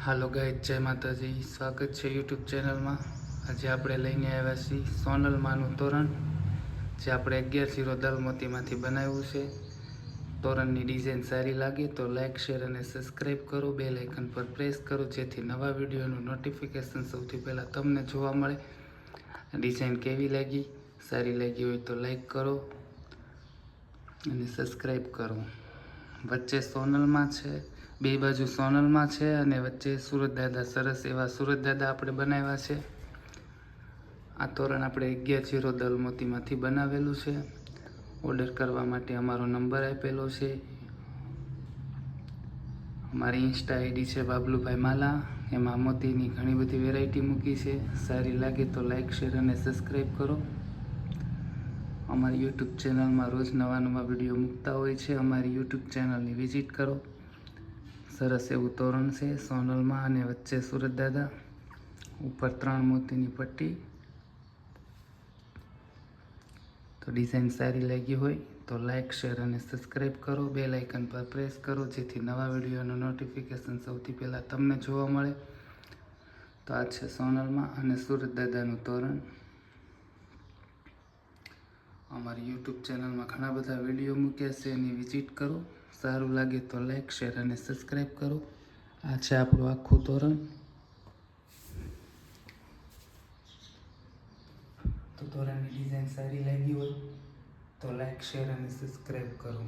હાલો ગાય જય માતાજી. સ્વાગત છે યુટ્યુબ ચેનલમાં. આજે આપણે લઈને આવ્યા છીએ સોનલમાનું તોરણ, જે આપણે અગિયાર શીરો દલમતીમાંથી બનાવ્યું છે. તોરણની ડિઝાઇન સારી લાગે તો લાઇક શેર અને સબસ્ક્રાઈબ કરો. બે લાઇકન પર પ્રેસ કરો, જેથી નવા વિડીયોનું નોટિફિકેશન સૌથી પહેલાં તમને જોવા મળે. ડિઝાઇન કેવી લાગી? સારી લાગી હોય તો લાઈક કરો અને સબસ્ક્રાઈબ કરો. વચ્ચે સોનલમાં છે બે બાજુ સોનલમાં છે અને વચ્ચે સુરત દાદા સરસ એવા સુરત દાદા આપણે બનાવ્યા છે. આ તોરણ આપણે અગિયાર જીરો દલમોતીમાંથી બનાવેલું છે. ઓર્ડર કરવા માટે અમારો નંબર આપેલો છે. અમારી ઇન્સ્ટા આઈડી છે બાબલુભાઈ માલા. એમાં મોતીની ઘણી બધી વેરાયટી મૂકી છે. સારી લાગે તો લાઇક શેર અને સબસ્ક્રાઈબ કરો. અમારી યુટ્યુબ ચેનલમાં રોજ નવા નવા વીડિયો મૂકતા હોય છે. અમારી યુટ્યુબ ચેનલની વિઝિટ કરો. સરસ એવું તોરણ છે, સોનલમાં અને વચ્ચે સુરત દાદા. ઉપર ત્રણ મોતીની પટ્ટી. તો ડિઝાઇન સારી લાગી હોય તો લાઇક શેર અને સબસ્ક્રાઈબ કરો. બે લાઇકન પર પ્રેસ કરો, જેથી નવા વિડીયોનું નોટિફિકેશન સૌથી પહેલાં તમને જોવા મળે. તો આ છે સોનલમાં અને સુરત દાદાનું તોરણ. અમારી યુટ્યુબ ચેનલમાં ઘણા બધા વીડિયો મૂક્યા છે, એની વિઝિટ કરો. સારું લાગે તો લાઈક શેર અને સબસ્ક્રાઈબ કરો. આ છે આપણું આખું ધોરણ. તો ધોરણની ડિઝાઇન સારી લાગી હોય તો લાઈક શેર અને સબસ્ક્રાઈબ કરો.